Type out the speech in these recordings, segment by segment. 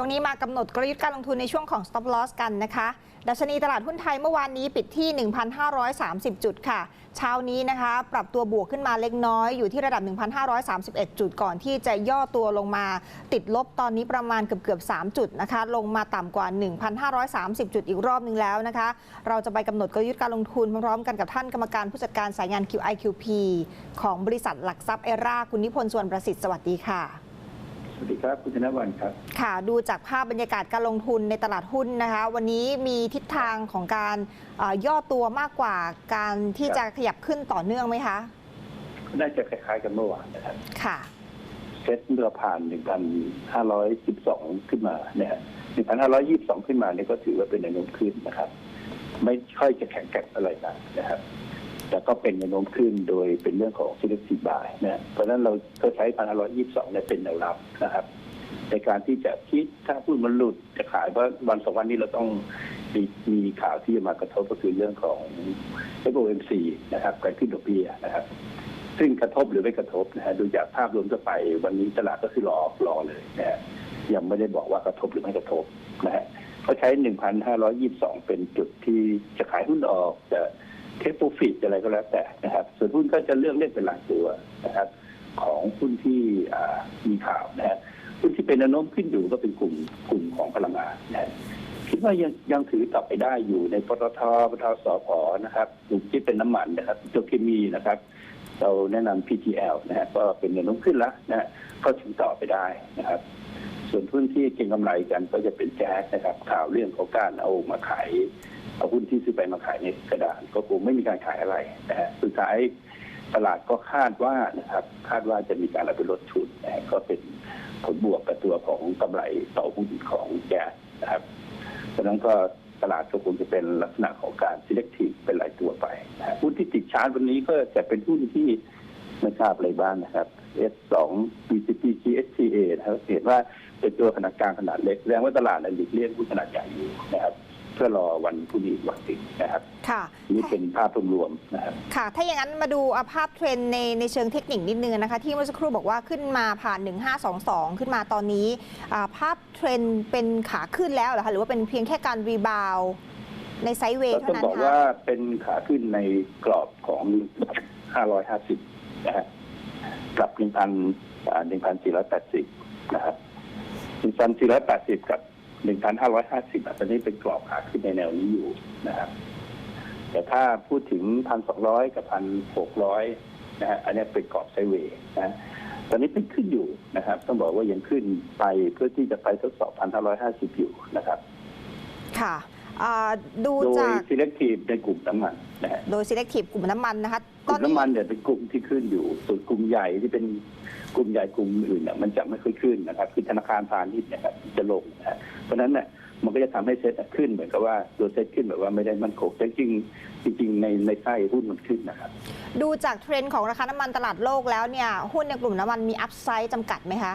ช่วงนี้มากำหนดกลยุทธ์การลงทุนในช่วงของ stop loss กันนะคะ ดัชนีตลาดหุ้นไทยเมื่อวานนี้ปิดที่ 1,530 จุดค่ะ เช้านี้นะคะ ปรับตัวบวกขึ้นมาเล็กน้อยอยู่ที่ระดับ 1,531 จุดก่อนที่จะย่อตัวลงมาติดลบตอนนี้ประมาณเกือบเกือบ3จุดนะคะ ลงมาต่ำกว่า 1,530 จุดอีกรอบหนึงแล้วนะคะ เราจะไปกำหนดกลยุทธ์การลงทุนพร้อมๆกันกับท่านกรรมการผู้จัดการสายงาน QIQP ของบริษัทหลักทรัพย์เอราคุณนิพนธ์ส่วนประสิทธิ์สวัสดีค่ะ สวัสดีครับ คุณธนวันครับ ค่ะ ดูจากภาพบรรยากาศการลงทุนในตลาดหุ้นนะคะ วันนี้มีทิศทางของการเอ่อย่อตัวมากกว่าการที่จะขยับขึ้นต่อเนื่องไหมคะ น่าจะคล้ายๆกันเมื่อวานนะครับ ค่ะ เซ็ตเรือผ่าน 1,512 ขึ้นมาเนี่ย1,522 ขึ้นมาเนี่ยก็ถือว่าเป็นแนวโน้มขึ้นนะครับ ไม่ค่อยจะแข็งแกร่งอะไรนะนะครับ แต่ก็เป็นแนวโน้มขึ้นโดยเป็นเรื่องของ selective buy นะเพราะฉะนั้นเราก็ใช้1,522เนี่ยเป็นแนวรับนะครับ ในการที่จะคิดถ้าพูดมันหลุดจะขายเพราะวันสองวันนี้เราต้องมีมีข่าวที่จะมากระทบก็คือเรื่องของ FOMC นะครับการขึ้นดอกเบี้ยนะครับ ซึ่งกระทบหรือไม่กระทบนะฮะดูจากภาพรวมทั่วไป วันนี้ตลาดก็คือรอรอเลยนะฮะยังไม่ได้บอกว่ากระทบหรือไม่กระทบนะฮะเขาใช้ 1,522 เป็นจุดที่จะขายหุ้นออกจะ เทคโปรฟิตอะไรก็แล้วแต่นะครับ ส่วนหุ้นก็จะเลือกเล่นเป็นหลายตัวนะครับ ของหุ้นที่มีข่าวนะฮะหุ้นที่เป็นแนวโน้มขึ้นอยู่ก็เป็นกลุ่มกลุ่มของพลังงานนะคิดว่ายังยังถือต่อไปได้อยู่ในปตทปตทสพนะครับกลุ่มที่เป็นน้ำมันนะครับโจเคมีนะครับ เราแนะนำ PTL นะฮะก็เป็นแนวโน้มขึ้นแล้วนะฮะก็ถือต่อไปได้นะครับ ส่วนหุ้นที่เก็งกำไรกันก็จะเป็นแจ๊สนะครับ ข่าวเรื่องของการเอามาขายเอาหุ้นที่ซื้อไปมาขายในกระดานก็คงไม่มีการขายอะไรนะฮะสุดท้ายตลาดก็คาดว่านะครับ คาดว่าจะมีการเอาไปลดทุนนะก็เป็นผลบวกกับตัวของกำไรต่อหุ้นของแจ๊สนะครับเพราะฉะนั้นก็ตลาดก็คงจะเป็นลักษณะของการ selective เป็นหลายตัวไปนะหุ้นที่ติดชาร์จวันนี้ก็จะเป็นหุ้นที่ไม่ทราบอะไรบ้างนะครับ S2 BCP GSTA นะครับเห็นว่าเป็นตัวขนาดกลางขนาดเล็กแสดงว่าตลาดนั้นหลีกเลี่ยงหุ้นขนาดใหญ่อยู่นะครับเพื่อรอวันพรุ่งนี้อีกวันหนึ่งนะครับค่ะนี่เป็นภาพรวมๆนะครับค่ะ ถ้าอย่างนั้นมาดูอะภาพเทรนด์ในในเชิงเทคนิคนิดนึงนะคะ ที่เมื่อสักครู่บอกว่าขึ้นมาผ่าน 1522 ขึ้นมาตอนนี้อ่าภาพเทรนด์เป็นขาขึ้นแล้วเหรอคะหรือว่าเป็นเพียงแค่การรีบาวด์ในไซด์เวย์ก็เท่าต้องนั้นบอกคะว่าเป็นขาขึ้นในกรอบของ 550 นะฮะ กับ1,000อ่า1,480นะครับ1,480กับ1,550อะตอนนี้เป็นกรอบขาขึ้นในแนวนี้อยู่นะครับแต่ถ้าพูดถึง1,200กับ1,600นะฮะอันนี้เป็นกรอบไซเวย์นะตอนนี้เป็นขึ้นอยู่นะครับ ต้องบอกว่ายังขึ้นไปเพื่อที่จะไปทดสอบ1,550อยู่นะครับ ค่ะ อ่าดูโดย จาก selective ในกลุ่มน้ำมันนะฮะโดย selective กลุ่มน้ำมันนะคะกลุ่มน้ำมันเนี่ยเป็นกลุ่มที่ขึ้นอยู่ ส่วนกลุ่มใหญ่ที่เป็นกลุ่มใหญ่กลุ่มอื่นเนี่ยมันจะไม่ค่อยขึ้นนะครับคือธนาคารพาณิชย์เนะครับจะลงนะฮะเพราะฉะนั้นเนี่ยมันก็จะทำให้เซ็ตขึ้นเหมือนกับว่าตัวเซ็ตขึ้นแบบว่าไม่ได้มั่นคงแต่จริงจริงๆในในไส้หุ้นมันขึ้นนะครับ ดูจากเทรนด์ของราคาน้ำมันตลาดโลกแล้วเนี่ยหุ้นในกลุ่มน้ำมันมีอัพไซด์จำกัดไหมคะ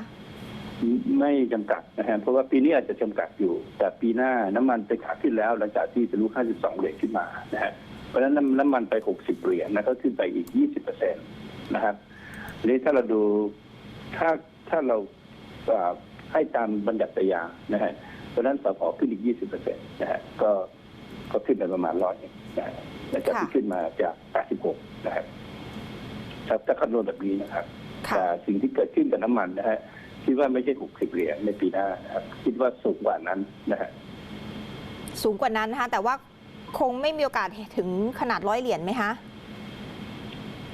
ไม่จำกัดนะฮะเพราะว่าปีนี้อาจจะจำกัดอยู่ แต่ปีหน้าน้ำมันไปขาขึ้นแล้ว หลังจากที่ทะลุ52เหรียญขึ้นมานะฮะเพราะฉะนั้นน้ำน้ำมันไป 60เหรียญนะก็ขึ้นไปอีก 20เปอร์เซ็นต์นะครับทีนี้ถ้าเราดูถ้าถ้าเราอ่าให้ตามบัญญัติยางนะฮะเพราะฉะนั้นสพขึ้นอีก 20เปอร์เซ็นต์นะฮะก็ก็ขึ้นไปประมาณร้อยนะฮะหลังจากที่ค่ะขึ้นมาจาก86นะครับถ้าถ้าคำนวณแบบนี้นะครับค่ะแต่สิ่งที่เกิดขึ้นกับน้ำมันนะฮะ คิดว่าไม่ใช่60เหรียญในปีหน้านะครับคิดว่าสูงกว่านั้นนะฮะสูงกว่านั้นนะคะแต่ว่าคงไม่มีโอกาสถึงขนาดร้อยเหรียญไหมคะ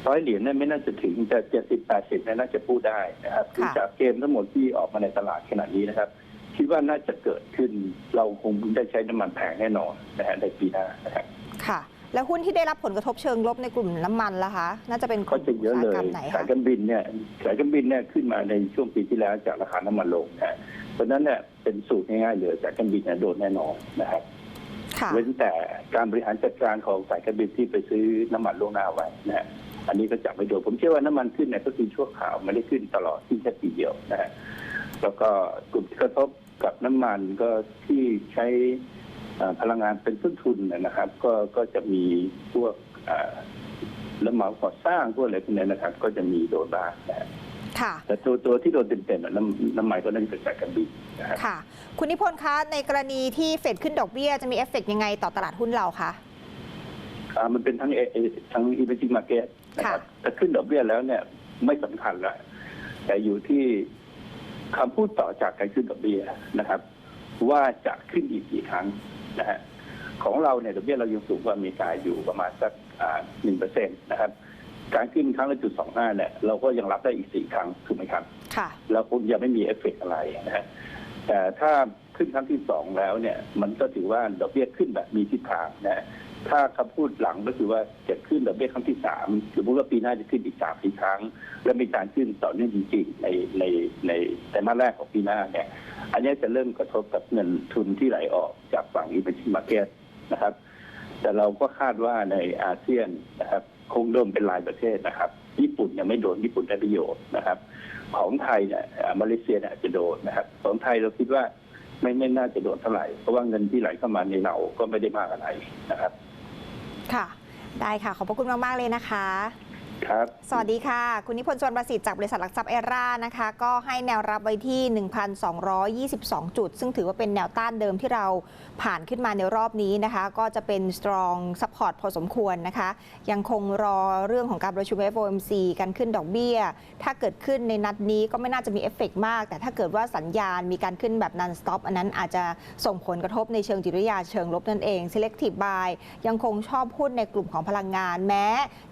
ร้อยเหรียญเนี่ยไม่น่าจะถึงแต่70 80เนี่ยน่าจะพูดได้นะครับค่ะคือจากเกมทั้งหมดที่ออกมาในตลาดขนาดนี้นะครับ คิดว่าน่าจะเกิดขึ้นเราคงได้ใช้น้ำมันแพงแน่นอนนะฮะในปีหน้านะครับค่ะ แล้วหุ้นที่ได้รับผลกระทบเชิงลบในกลุ่มน้ำมันล่ะคะ น่าจะเป็นกก็ลุ่มจะเยอะอุตเลสาหกรยรมไหนสายคะการบินเนี่ยสายการบินเนี่ยขึ้นมาในช่วงปีที่แล้วจากราคาน้ำมันลงนะฮะเพราะฉะนั้นเนี่ยเป็นสูตรง่ายๆเลยสายการบินเนี่ยโดนแน่นอนนะครับค่ะ เว้นแต่การบริหารจัดการของสายการบินที่ไปซื้อน้ำมันล่วงหน้าไว้นะฮะอันนี้ก็จะไม่โดนผมเชื่อว่าน้ำมันขึ้นเนี่ยก็คือชั่วคราวไม่ได้ขึ้นตลอดที่แค่ปีเดียวนะฮะแล้วก็กลุ่มที่กระทบกับน้ำมันก็ที่ใช้เอ่อ พลังงานเป็นต้นทุนนะครับ ก็ก็จะมีพวกเอ่อรับเหมาก่อสร้างพวกอะไรพวกนี้นะครับ ก็จะมีโดนบ้างนะฮะค่ะแต่ตัวตัวที่โดนเต็มๆอะน้ำน้ำมันก็น่าจะเป็นสายการบินนะครับค่ะ คุณนิพนธ์คะในกรณีที่เฟดขึ้นดอกเบี้ยจะมีเอฟเฟกต์ยังไงต่อตลาดหุ้นเราคะอ่ามันเป็นทั้งเอเอทั้ง emerging market นะครับแต่ขึ้นดอกเบี้ยแล้วเนี่ยไม่สำคัญละแต่อยู่ที่คำพูดต่อจากการขึ้นดอกเบี้ยนะครับ ว่าจะขึ้นอีกกี่ครั้ง นะฮะของเราเนี่ยดอกเบี้ยเรายังสูงกว่าอเมริกาอยู่ประมาณสักหนึ่งเปอร์เซ็นต์นะครับการขึ้นครั้งละจุดสองห้าเนี่ยเราก็ยังรับได้อีกสี่ครั้งถูกไหมครับค่ะเราคงยังไม่มีเอฟเฟกต์อะไรนะฮะแต่ถ้าขึ้นครั้งที่สองแล้วเนี่ย มันก็ถือว่าดอกเบี้ยขึ้นแบบมีทิศทางนะฮะ ถ้าคำพูดหลังก็คือว่าจะขึ้นดอกเบี้ยครั้งที่สามสมมติว่าปีหน้าจะขึ้นอีกสามสี่ครั้ง และมีการขึ้นต่อเนื่องจริงๆในในในไตรมาสแรกของปีหน้าเนี่ย อันนี้จะเริ่มกระทบกับเงินทุนที่ไหลออกจากฝั่งอีเวนต์มาร์เก็ตนะครับ แต่เราก็คาดว่าในอาเซียนนะครับ คงโดนเป็นรายประเทศนะครับ ญี่ปุ่นยังไม่โดนญี่ปุ่นได้ประโยชน์นะครับ ของไทยเนี่ยมาเลเซียเนี่ยจะโดนนะครับ ของไทยเราคิดว่าไม่ไม่น่าจะโดนเท่าไหร่เพราะว่าเงินที่ไหลเข้ามาในเราก็ไม่ได้มากอะไรนะครับ ค่ะ ได้ค่ะ ขอบพระคุณมาก ๆ เลยนะคะ ครับ สวัสดีค่ะ คุณนิพนธ์ชวนประสิทธิ์จากบริษัทหลักทรัพย์เอร่านะคะ ก็ให้แนวรับไว้ที่ 1,222 จุด ซึ่งถือว่าเป็นแนวต้านเดิมที่เราผ่านขึ้นมาในรอบนี้นะคะ ก็จะเป็น strong support พอสมควรนะคะ ยังคงรอเรื่องของการประชุม FOMC การขึ้นดอกเบี้ย ถ้าเกิดขึ้นในนัดนี้ก็ไม่น่าจะมีเอฟเฟกต์มาก แต่ถ้าเกิดว่าสัญญาณมีการขึ้นแบบ non stop อันนั้นอาจจะส่งผลกระทบในเชิงจิตวิทยาเชิงลบนั่นเอง selective buy ยังคงชอบหุ้นในกลุ่มของพลังงาน แม้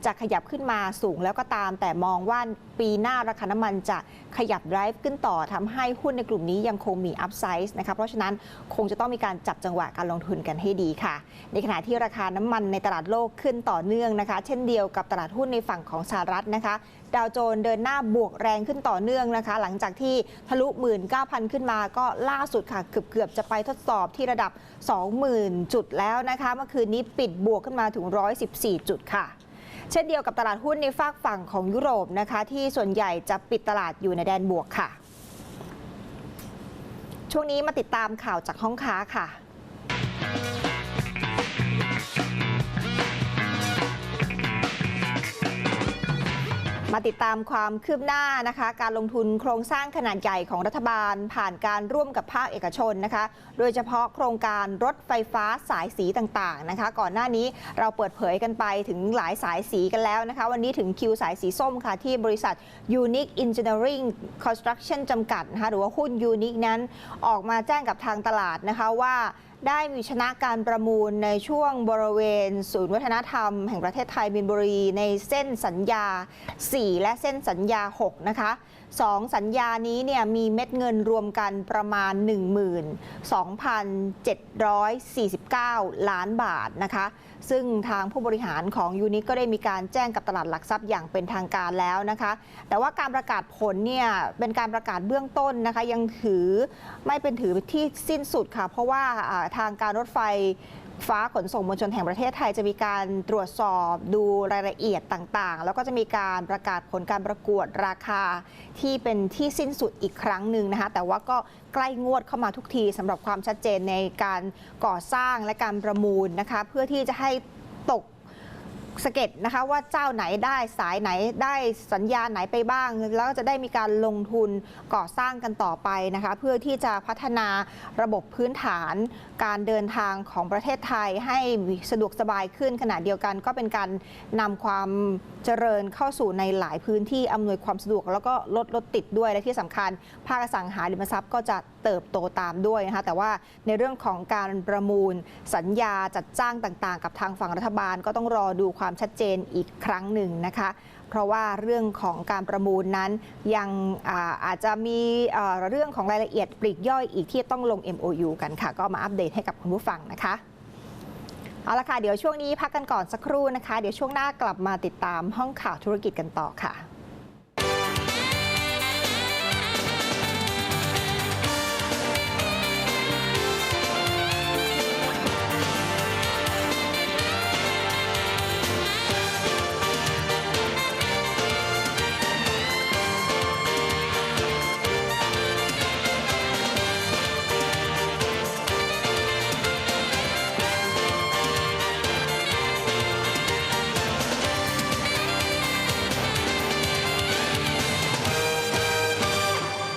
จะขยับขึ้นมาสูงแล้วก็ตาม แต่มองว่าปีหน้าราคาน้ำมันจะขยับ drive ขึ้นต่อทำให้หุ้นในกลุ่มนี้ยังคงมี upside นะคะเพราะฉะนั้นคงจะต้องมีการจับจังหวะการลงทุนกันให้ดีค่ะ ในขณะที่ราคาน้ำมันในตลาดโลกขึ้นต่อเนื่องนะคะ เช่นเดียวกับตลาดหุ้นในฝั่งของสหรัฐนะคะดาวโจนส์เดินหน้าบวกแรงขึ้นต่อเนื่องนะคะ หลังจากที่ทะลุ 19,000 ขึ้นมาก็ล่าสุดค่ะ เกือบเกือบๆจะไปทดสอบที่ระดับ 20,000 จุดแล้วนะคะ เมื่อคืนนี้ปิดบวกขึ้นมาถึง 114 จุดค่ะ เช่นเดียวกับตลาดหุ้นในฝากฝั่งของยุโรปนะคะ ที่ส่วนใหญ่จะปิดตลาดอยู่ในแดนบวกค่ะ ช่วงนี้มาติดตามข่าวจากห้องค้าค่ะ มาติดตามความคืบหน้านะคะ การลงทุนโครงสร้างขนาดใหญ่ของรัฐบาล ผ่านการร่วมกับภาคเอกชนนะคะ โดยเฉพาะโครงการรถไฟฟ้าสายสีต่างๆนะคะ ก่อนหน้านี้เราเปิดเผยกันไปถึงหลายสายสีกันแล้วนะคะ วันนี้ถึงคิวสายสีส้มค่ะ ที่บริษัท Unique Engineering Construction จำกัดนะคะหรือว่าหุ้น Unique นั้นออกมาแจ้งกับทางตลาดนะคะว่าได้มีชนะการประมูลในช่วงบริเวณ ศูนย์วัฒนธรรมแห่งประเทศไทยมินบุรี ในเส้นสัญญา 4 และเส้นสัญญา 6 นะคะสองสัญญานี้เนี่ยมีเม็ดเงินรวมกันประมาณ 12,749 ล้านบาทนะคะ ซึ่งทางผู้บริหารของยูนิคก็ได้มีการแจ้งกับตลาดหลักทรัพย์อย่างเป็นทางการแล้วนะคะ แต่ว่าการประกาศผลเนี่ยเป็นการประกาศเบื้องต้นนะคะ ยังถือไม่เป็นถือที่สิ้นสุดค่ะ เพราะว่าทางการรถไฟ ฟ้าขนส่งมวลชนแห่งประเทศไทยจะมีการตรวจสอบดูรายละเอียดต่างๆ แล้วก็จะมีการประกาศผลการประกวดราคาที่เป็นที่สิ้นสุดอีกครั้งหนึ่งนะคะ แต่ว่าก็ใกล้งวดเข้ามาทุกทีสำหรับความชัดเจนในการก่อสร้างและการประมูลนะคะ เพื่อที่จะให้ตก สเก็ตนะคะว่าเจ้าไหนได้สายไหนได้สัญญาไหนไปบ้าง แล้วก็จะได้มีการลงทุนก่อสร้างกันต่อไปนะคะเพื่อที่จะพัฒนาระบบพื้นฐาน การเดินทางของประเทศไทยให้สะดวกสบายขึ้นขณะเดียวกัน ก็เป็นการนำความเจริญเข้าสู่ในหลายพื้นที่อำนวยความสะดวก แล้วก็ลดรถติดด้วยและที่สำคัญ ภาคสังหาริมทรัพย์ก็จะเติบโตตามด้วยนะคะแต่ว่าในเรื่องของการประมูลสัญญาจัดจ้างต่างๆ กับทางฝั่งรัฐบาลก็ต้องรอดูความชัดเจนอีกครั้งหนึ่งนะคะ เพราะว่าเรื่องของการประมูลนั้นยังอาอาจจะมีเรื่องของรายละเอียดปลีกย่อยอีกที่ต้องลง MOU กันค่ะ ก็มาอัปเดตให้กับคุณผู้ฟังนะคะเอาละค่ะ เดี๋ยวช่วงนี้พักกันก่อนสักครู่นะคะ เดี๋ยวช่วงหน้ากลับมาติดตามห้องข่าวธุรกิจกันต่อค่ะ